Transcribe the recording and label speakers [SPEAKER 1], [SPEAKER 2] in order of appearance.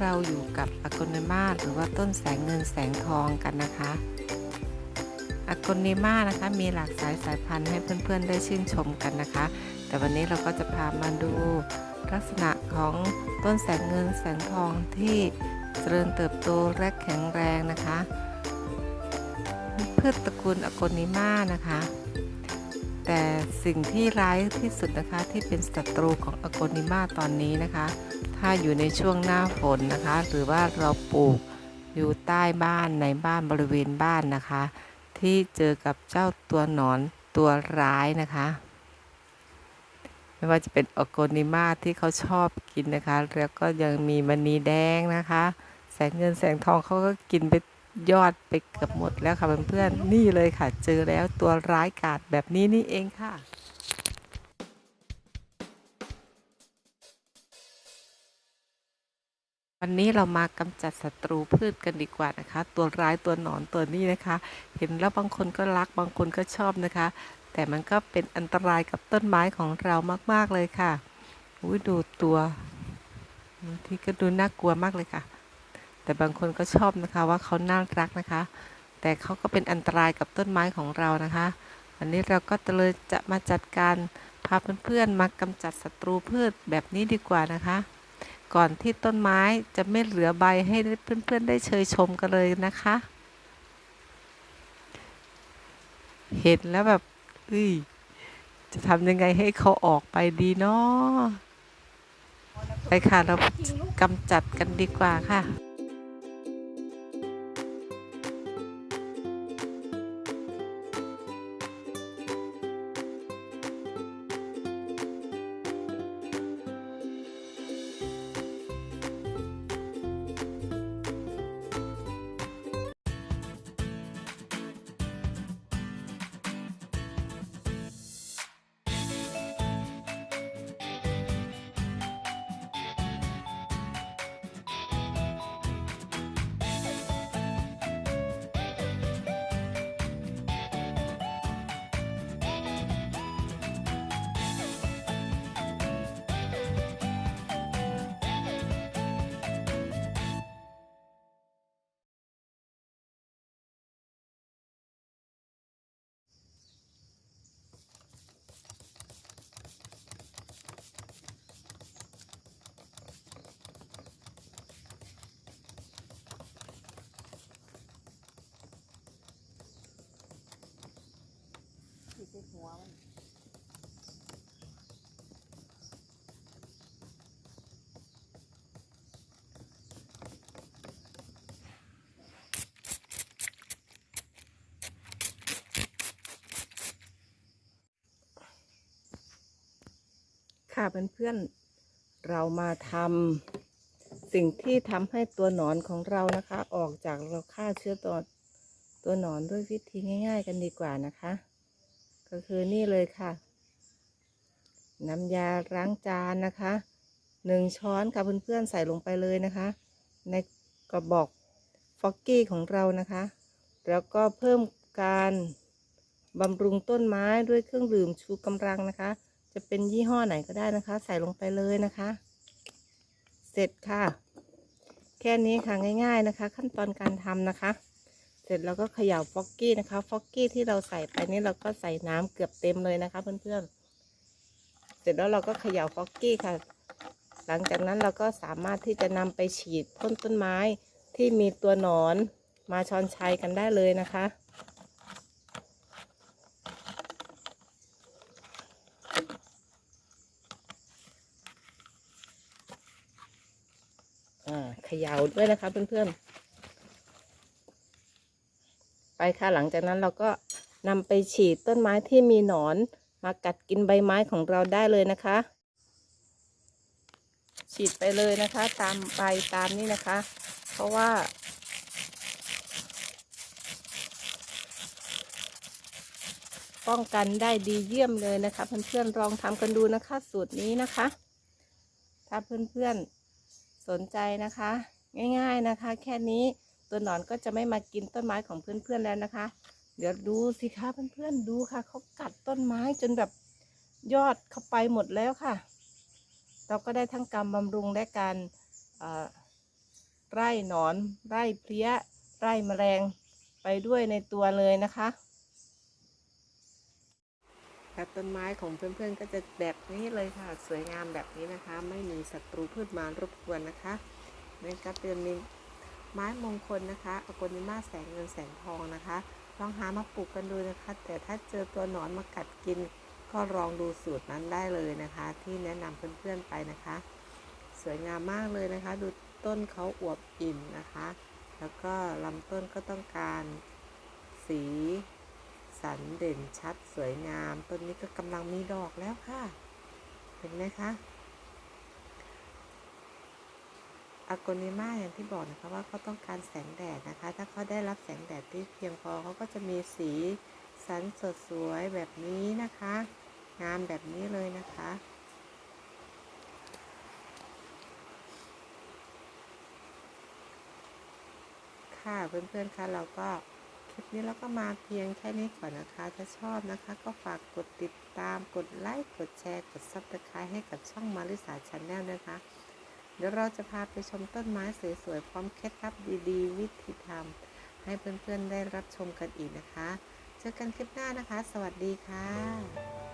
[SPEAKER 1] เราอยู่กับอากนิมาหรือว่าต้นแสงเงินแสงทองกันนะคะอากนิมานะคะมีหลากสายสายพันธุ์ให้เพื่อนๆได้ชื่นชมกันนะคะ แต่วันนี้เราก็จะพามาดูลักษณะของต้นแสงเงินแสงทองที่เจริญเติบโตและแข็งแรงนะคะพืชตระกูลอากนิมานะคะ แต่สิ่งที่ร้ายที่สุดนะคะที่เป็นศัตรูของอากนิมาตอนนี้นะคะ ถ้าอยู่ในช่วงหน้าฝนนะคะ หรือว่าเราปลูกอยู่ใต้บ้านในบ้านบริเวณบ้านนะคะ ที่เจอกับเจ้าตัวหนอนตัวร้ายนะคะไม่ว่าจะเป็นออร์โกนิมาที่เขาชอบกินนะคะ แล้วก็ยังมีมณีแดงนะคะ แสงเงินแสงทองเขาก็กินไปยอดไปเกือบหมดแล้วค่ะเพื่อนๆนี่เลยค่ะ เจอแล้วตัวร้ายกาจแบบนี้นี่เองค่ะ วันนี้เรามากำจัดศัตรูพืชกันดีกว่านะคะ ตัวร้ายตัวหนอนตัวนี้นะคะ เห็นแล้วบางคนก็รักบางคนก็ชอบนะคะ แต่มันก็เป็นอันตรายกับต้นไม้ของเรามาก ๆ เลยค่ะอุ้ยดูตัวบางทีก็ดูน่ากลัวมากเลยค่ะ แต่บางคนก็ชอบนะคะว่าเขาน่ารักนะคะ แต่เขาก็เป็นอันตรายกับต้นไม้ของเรานะคะ วันนี้เราก็เลยจะมาจัดการพาเพื่อนๆมากำจัดศัตรูพืชแบบนี้ดีกว่านะคะ ก่อนที่ต้นไม้จะไม่เหลือใบให้เพื่อนๆได้เชยชมกันเลยนะคะ เห็นแล้วแบบอุ้ยจะทำยังไงให้เขาออกไปดีเนาะไปค่ะ เรากำจัดกันดีกว่าค่ะ ค่ะเพื่อนๆ เรามาทำสิ่งที่ทำให้ตัวหนอนของเรานะคะ ออกจากเราฆ่าเชื้อตัวตัวหนอนด้วยวิธีง่าย ๆ กันดีกว่านะคะ ก็คือนี่เลยค่ะ น้ำยาล้างจานนะคะหนึ่งช้อนค่ะเพื่อนๆ ใส่ลงไปเลยนะคะ ในกระบอกฟอกกี้ของเรานะคะ แล้วก็เพิ่มการบำรุงต้นไม้ด้วยเครื่องดื่มชูกำลังนะคะ จะเป็นยี่ห้อไหนก็ได้นะคะ ใส่ลงไปเลยนะคะ เสร็จค่ะ แค่นี้ค่ะง่ายๆนะคะ ขั้นตอนการทำนะคะ เสร็จแล้วก็เขย่าฟอกกี้นะคะ ฟอกกี้ที่เราใส่ไปนี่เราก็ใส่น้ำเกือบเต็มเลยนะคะ เพื่อนๆ เสร็จแล้วเราก็เขย่าฟอกกี้ค่ะ หลังจากนั้นเราก็สามารถที่จะนำไปฉีดพ่นต้นไม้ที่มีตัวหนอนมาช้อนชัยกันได้เลยนะคะ เขย่าด้วยนะคะเพื่อนๆ ไปค่ะหลังจากนั้นเราก็นำไปฉีดต้นไม้ที่มีหนอนมากัดกินใบไม้ของเราได้เลยนะคะ ฉีดไปเลยนะคะ ตามใบตามนี้นะคะ เพราะว่า ป้องกันได้ดีเยี่ยมเลยนะคะ เพื่อนๆลองทำกันดูนะคะ สูตรนี้นะคะ ถ้าเพื่อนๆ สนใจนะคะ ง่ายๆนะคะ แค่นี้ตัวหนอนก็จะไม่มากินต้นไม้ของเพื่อนๆแล้วนะคะ เดี๋ยวดูสิคะเพื่อนๆดูค่ะเขากัดต้นไม้จนแบบยอดเข้าไปหมดแล้วค่ะ เราก็ได้ทั้งการบำรุงและการไร่หนอน ไร่เพลี้ย ไร่แมลงไปด้วยในตัวเลยนะคะ ค่ะต้นไม้ของเพื่อนๆก็จะแบบนี้เลยค่ะ สวยงามแบบนี้นะคะ ไม่มีศัตรูพืชมารบกวนนะคะนั่นก็เป็นมีไม้มงคลนะคะอโกนิมาแสงเงินแสงทองนะคะ ลองหามาปลูกกันดูนะคะ แต่ถ้าเจอตัวหนอนมากัดกิน ก็ลองดูสูตรนั้นได้เลยนะคะ ที่แนะนำเพื่อนๆไปนะคะ สวยงามมากเลยนะคะ ดูต้นเขาอวบอิ่มนะคะ แล้วก็ลำต้นก็ต้องการสี สันเด่นชัดสวยงาม ต้นนี้ก็กำลังมีดอกแล้วค่ะ เห็นไหมคะอากนิมาอย่างที่บอกนะคะว่าเขาต้องการแสงแดดนะคะ ถ้าเขาได้รับแสงแดดที่เพียงพอเขาก็จะมีสีสันสดสวยแบบนี้นะคะ งามแบบนี้เลยนะคะ ค่ะเพื่อนๆคะเราก็ ลิปนี้เราก็มาเพียงแค่นี้ก่อนนะคะ ถ้าชอบนะคะ ก็ฝากกดติดตาม กดไลค์ กดแชร์ กดซับสไครต์ให้กับช่องมาริสาชาแนลนะคะ เดี๋ยวเราจะพาไปชมต้นไม้สวยๆ พร้อมเคล็ดลับดีๆ วิธีทำให้เพื่อนๆได้รับชมกันอีกนะคะ เจอกันคลิปหน้านะคะ สวัสดีค่ะ